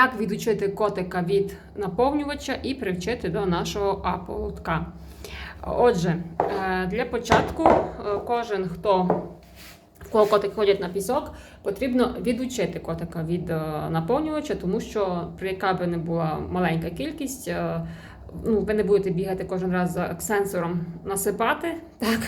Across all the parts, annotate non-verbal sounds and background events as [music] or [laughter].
Як відучити котика від наповнювача і привчити до нашого аполотка. Отже, е, для початку е, кожен, хто в кого котик ходять на пісок, потрібно відучити котика від е, наповнювача, тому що при яка би не була маленька кількість, ну, ви не будете бігати кожен раз за сенсором насипати. [laughs] Так?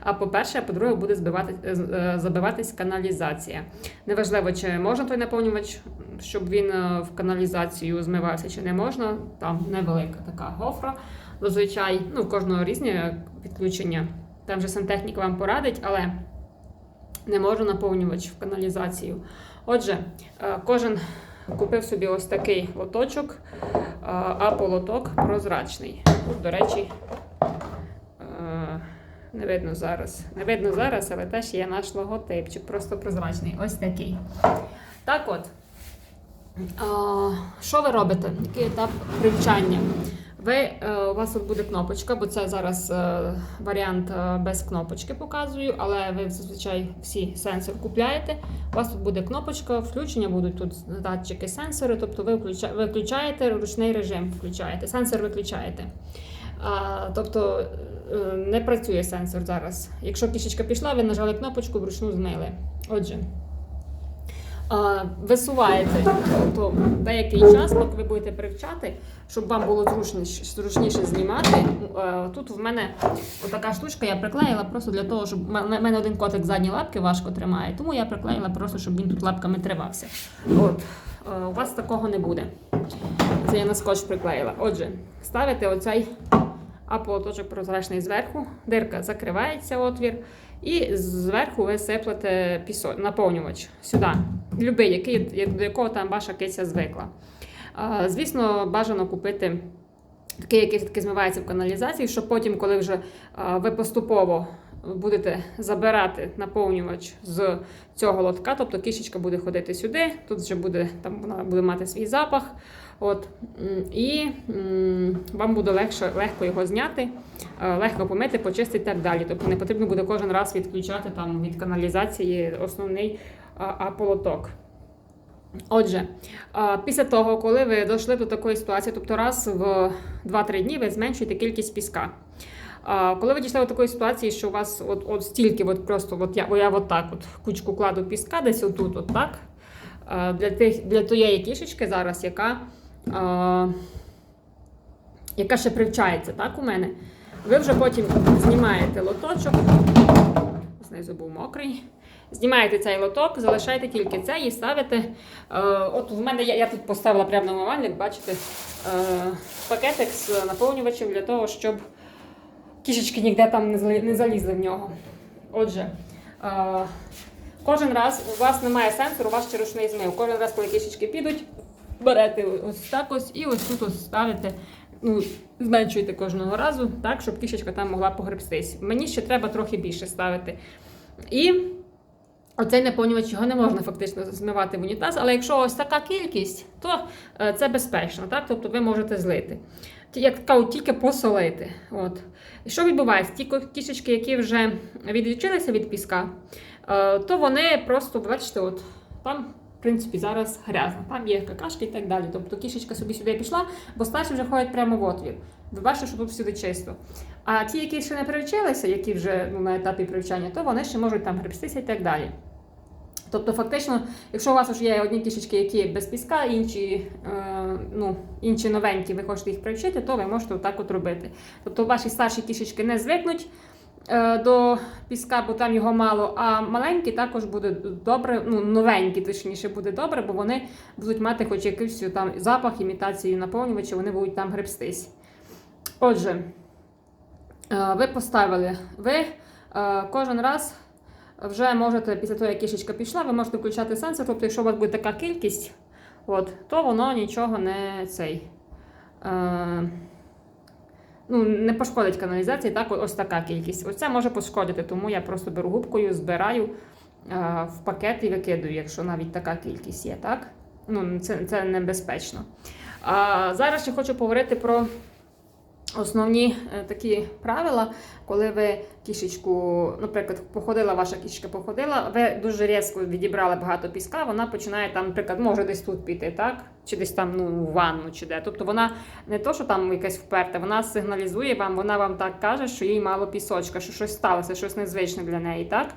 А по-перше, а по-друге, буде збивати, е, е, забиватись каналізація. Неважливо, чи можна той наповнювач, щоб він е, в каналізацію змивався, чи не можна. Там невелика така гофра. Зазвичай, ну, в кожного різні підключення. Там вже сантехнік вам порадить, але не можу наповнювач в каналізацію. Отже, кожен купив собі ось такий лоточок, а полоток прозрачний. Тут, до речі, е, не видно зараз. Не видно зараз, але теж є наш логотипчик, просто прозрачний. Ось такий. Так от, що ви робите? Який етап привчання? Ви, е, у вас тут буде кнопочка, бо це зараз е, варіант е, без кнопочки показую, але ви зазвичай всі сенсор купляєте. У вас тут буде кнопочка, включення будуть тут датчики сенсори, тобто ви включа- ви включаєте ручний режим, включаєте, сенсор виключаєте. А, тобто не працює сенсор зараз. Якщо кішечка пішла, ви нажали кнопочку, вручну змили. Отже. Висуваєте тобто, деякий час, поки ви будете привчати, щоб вам було зручніше, зручніше знімати. Е, Тут в мене така штучка я приклеїла просто для того, щоб в мене- один котик задні лапки важко тримає, тому я приклеїла просто, щоб він тут лапками тривався. От. Е, У вас такого не буде. Це я на скотч приклеїла. Отже, ставите оцей аполоточок прозрачний зверху, дирка закривається отвір, і зверху ви сиплете пісо, наповнювач сюди. Любий, який, до якого там ваша киця звикла. А, Звісно, бажано купити такий, який змивається в каналізації, щоб потім, коли вже ви поступово будете забирати наповнювач з цього лотка, тобто кішечка буде ходити сюди, тут вже буде, там вона буде мати свій запах. От, і вам буде легше, легко його зняти, е, легко помити, почистити і так далі. Тобто не потрібно буде кожен раз відключати там, від каналізації основний аполоток. Отже, після того, коли ви дійшли до такої ситуації, тобто раз в 2-3 дні ви зменшуєте кількість піска. Коли ви дійшли до такої ситуації, що у вас от, от стільки, от просто от я, я от так от кучку кладу піска, десь отут, от так, для, тих, для тієї кішечки зараз, яка, а, яка ще привчається так, у мене, ви вже потім знімаєте лоточок, знизу був мокрий. Знімаєте цей лоток, залишаєте тільки це і ставите. Е, от в мене я, я тут поставила прямо на умивальник, бачите, е, пакетик з наповнювачем для того, щоб кішечки ніде там не, залізли в нього. Отже, е, кожен раз у вас немає сенсору, у вас ще ручний змив. Кожен раз, коли кішечки підуть, берете ось так ось і ось тут ось ставите. Ну, зменшуєте кожного разу, так, щоб кішечка там могла погребстись. Мені ще треба трохи більше ставити. І Оцей наповнювач його не можна фактично змивати в унітаз, але якщо ось така кількість, то е, це безпечно, так? Тобто ви можете злити. Як кажуть, тільки посолити. От. Що відбувається? Ті кішечки, які вже відвічилися від піска, е, то вони просто, бачите, от там, в принципі, зараз грязно, там є какашки і так далі. Тобто кішечка собі сюди пішла, бо старші вже ходять прямо в отвір. Ви бачите, що тут всюди чисто. А ті, які ще не привчилися, які вже ну, на етапі привчання, то вони ще можуть там гребстися і так далі. Тобто, фактично, якщо у вас вже є одні кішечки, які без піска, інші, е, ну, інші новенькі, ви хочете їх привчити, то ви можете отак от робити. Тобто ваші старші кішечки не звикнуть е, до піска, бо там його мало, а маленькі також буде добре, ну, новенькі, точніше, буде добре, бо вони будуть мати хоч якийсь там запах, імітацію наповнювача, вони будуть там гребстись. Отже, е, ви поставили, ви е, кожен раз вже можете, після того, як кішечка пішла, ви можете включати сенсор. Тобто, якщо у вас буде така кількість, от, то воно нічого не цей. Е, ну, не пошкодить каналізації, так, ось така кількість. Ось це може пошкодити, тому я просто беру губкою, збираю е, в пакет і викидаю, якщо навіть така кількість є. так? Ну, це, це небезпечно. А, зараз ще хочу поговорити про Основні е, такі правила, коли ви кішечку, наприклад, походила, ваша кішечка походила, ви дуже різко відібрали багато піска, вона починає там, наприклад, може десь тут піти, так? Чи десь там ну, в ванну, чи де. Тобто вона не то, що там якась вперта, вона сигналізує вам, вона вам так каже, що їй мало пісочка, що щось сталося, щось незвичне для неї, так?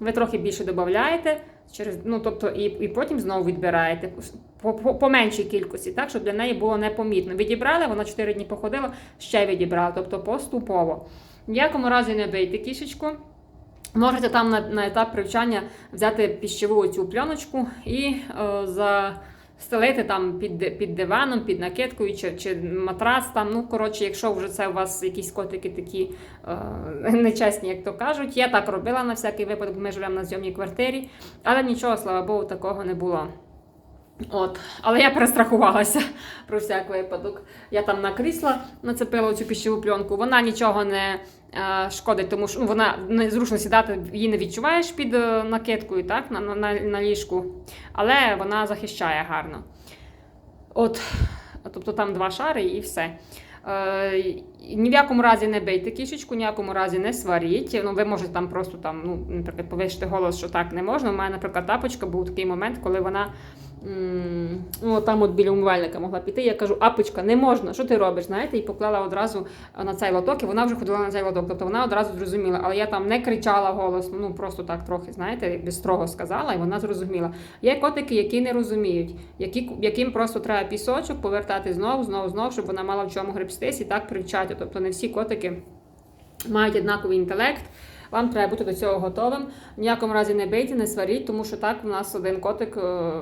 Ви трохи більше додаєте, через, ну, тобто, і, і потім знову відбираєте по, по, по меншій кількості, так, щоб для неї було непомітно. Відібрали, вона 4 дні походила, ще відібрала, тобто поступово. Ніякому разі не бийте кішечку. Можете там на, на етап привчання взяти піщову цю пленочку і е, застелити там під, під диваном, під накидкою чи, чи матрас. Там, ну, коротше, якщо вже це у вас якісь котики такі е, [laughs] нечесні, як то кажуть. Я так робила на всякий випадок, ми живемо на зйомній квартирі, але нічого, слава Богу, такого не було. От, але я перестрахувалася [laughs] про всяк випадок. Я там на крісла нацепила цю піщову пленку. Вона нічого не е, шкодить, тому що ну, вона незручно сідати, її не відчуваєш під е, накидкою, так, на, на, на ліжку, але вона захищає гарно. От, тобто там два шари і все. Е, ні в якому разі не бийте кішечку, ні в якому разі не сваріть. Ну, ви можете там просто там, ну, наприклад, повищити голос, що так не можна. У мене, наприклад, тапочка був такий момент, коли вона ну, там от біля умивальника могла піти. Я кажу, апочка, не можна, що ти робиш? знаєте, І поклала одразу на цей лоток, і вона вже ходила на цей лоток. Тобто вона одразу зрозуміла, але я там не кричала голосно, ну просто так трохи, знаєте, якби строго сказала, і вона зрозуміла. Є котики, які не розуміють, які, яким просто треба пісочок повертати знову, знову, знову, щоб вона мала в чому гребстись і так привчати. Тобто не всі котики мають однаковий інтелект. Вам треба бути до цього готовим. В ніякому разі не бийте, не сваріть, тому що так у нас один котик, е,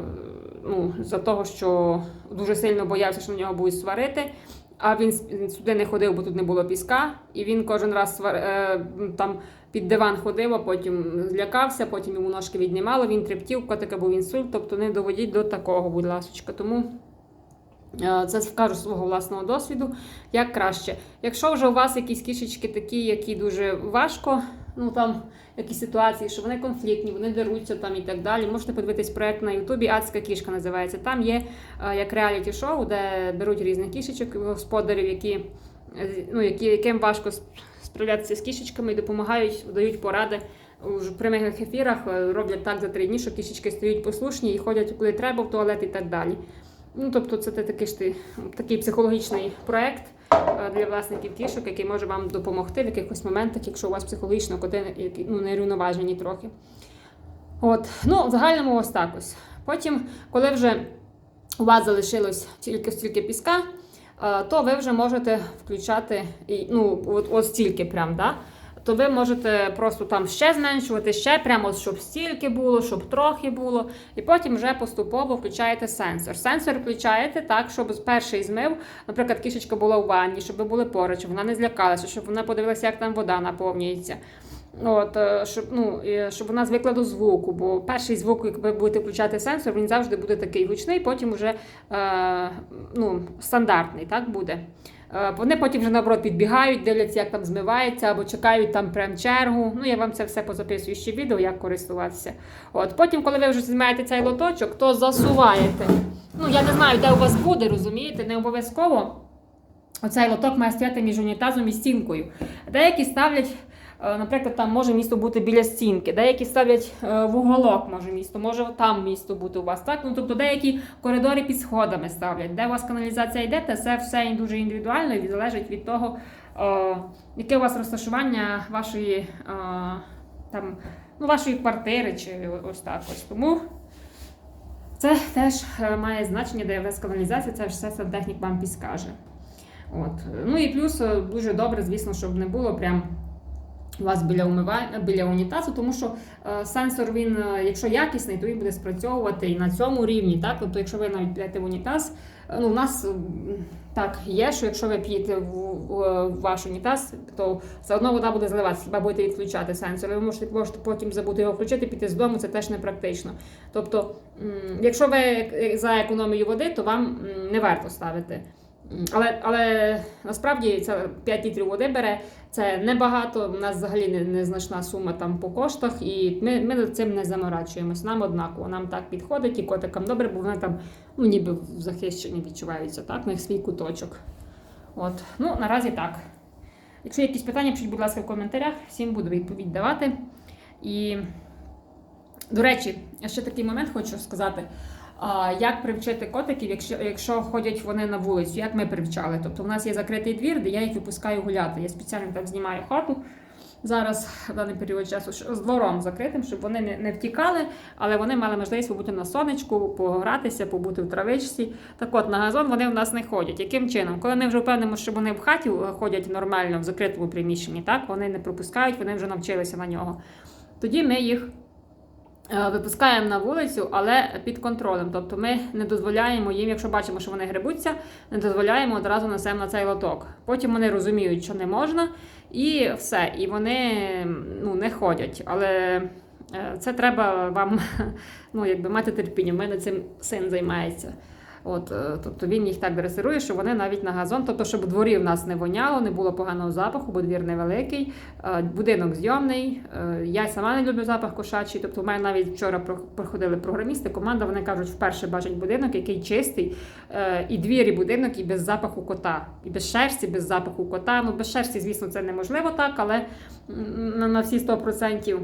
ну, за того, що дуже сильно боявся, що на нього будуть сварити. А він сюди не ходив, бо тут не було піска, і він кожен раз е, там під диван ходив, а потім злякався, потім йому ножки віднімало, він трептів, котика був інсульт, тобто не доводіть до такого, будь ласка. Тому е, це скажу свого власного досвіду, як краще. Якщо вже у вас якісь кішечки такі, які дуже важко, ну там якісь ситуації, що вони конфліктні, вони деруться там і так далі. Можете подивитись проект на Ютубі Адська кішка називається. Там є е, як реаліті-шоу, де беруть різних кішечок, господарів, які, е, ну, які, яким важко справлятися з кішечками і допомагають, дають поради. У прямих ефірах е, роблять так за три дні, що кішечки стають послушні і ходять куди треба в туалет і так далі. Ну, тобто, це такий, такий психологічний проект для власників кішок, який може вам допомогти в якихось моментах, якщо у вас психологічно коти ну, нерівноважені трохи. От, ну, в загальному ось так ось. Потім, коли вже у вас залишилось тільки стільки піска, е, то ви вже можете включати, ну, от, от стільки прям, да? То ви можете просто там ще зменшувати, ще прямо, щоб стільки було, щоб трохи було. І потім вже поступово включаєте сенсор. Сенсор включаєте так, щоб перший змив, наприклад, кішечка була у ванні, щоб ви були поруч, щоб вона не злякалася, щоб вона подивилася, як там вода наповнюється. От, е, щоб, ну, щоб вона звикла до звуку, бо перший звук, як ви будете включати сенсор, він завжди буде такий гучний, потім вже е, ну, стандартний так, буде. Е, Вони потім вже наоборот підбігають, дивляться, як там змивається, або чекають там прям чергу. Ну, я вам це все позаписую ще відео, як користуватися. От Потім, коли ви вже знімаєте цей лоточок, то засуваєте. Ну, я не знаю, де у вас буде, розумієте, не обов'язково. Оцей лоток має стояти між унітазом і стінкою. Деякі ставлять, наприклад, там може місто бути біля стінки, деякі ставлять е, в уголок, може місто, може там місто бути у вас. Так? Ну, тобто деякі коридори під сходами ставлять. Де у вас каналізація йде, це все, все дуже індивідуально і залежить від того, е, яке у вас розташування вашої, е, там, ну, вашої квартири чи ось так ось. Тому це теж е, має значення, де у вас каналізація, це все сантехнік вам підскаже. От. Ну і плюс е, дуже добре, звісно, щоб не було прям вас біля умивальня, біля унітазу, тому що е, сенсор, він, е, якщо якісний, то він буде спрацьовувати і на цьому рівні. Так? Тобто, якщо ви навіть підете в унітаз, е, ну, у нас так є, що якщо ви п'єте в, в, в ваш унітаз, то все одно вода буде зливатися, хіба будете відключати сенсор. Ви можете, можете потім забути його включити, піти з дому, це теж не практично. Тобто, якщо ви за економію води, то вам не варто ставити. Але, але насправді це 5 літрів води бере, це небагато. У нас взагалі не- незначна сума там по коштах, і ми, ми цим не заморачуємось. Нам однаково, нам так підходить і котикам добре, бо вони там ну, ніби захищені відчуваються, так, на свій куточок. От, ну, наразі так. Якщо є якісь питання, пишіть, будь ласка, в коментарях, всім буду відповідь давати. І, до речі, ще такий момент хочу сказати. Як привчити котиків, якщо, якщо ходять вони на вулицю, як ми привчали? Тобто у нас є закритий двір, де я їх випускаю гуляти. Я спеціально там знімаю хату зараз, в даний період часу, з двором закритим, щоб вони не, не втікали, але вони мали можливість побути на сонечку, погратися, побути в травичці. Так от, на газон вони в нас не ходять. Яким чином? Коли ми вже впевнимо, що вони в хаті ходять нормально, в закритому приміщенні, так, вони не пропускають, вони вже навчилися на нього. Тоді ми їх е, випускаємо на вулицю, але під контролем. Тобто ми не дозволяємо їм, якщо бачимо, що вони грибуться, не дозволяємо одразу несемо на цей лоток. Потім вони розуміють, що не можна, і все. І вони ну, не ходять. Але е, це треба вам [laughs] ну, якби мати терпіння. У мене цим син займається. От, е, тобто він їх так дресирує, що вони навіть на газон, тобто, щоб дворі в нас не воняло, не було поганого запаху, бо двір невеликий, е, будинок зйомний. е, Я сама не люблю запах кошачий. Тобто, у мене навіть вчора про- приходили програмісти, команда, вони кажуть, вперше бачать будинок, який чистий, і двір, і будинок, і без запаху кота, і без шерсті, без запаху кота. Ну, без шерсті, звісно, це неможливо так, але на всі 100%.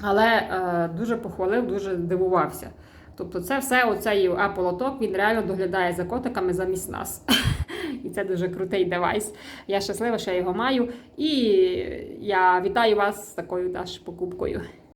Але е, дуже похвалив, дуже дивувався. Тобто, це все оцей Talk, він реально доглядає за котиками замість нас. [laughs] І це дуже крутий девайс. Я щаслива, що я його маю. І я вітаю вас з такою теж покупкою.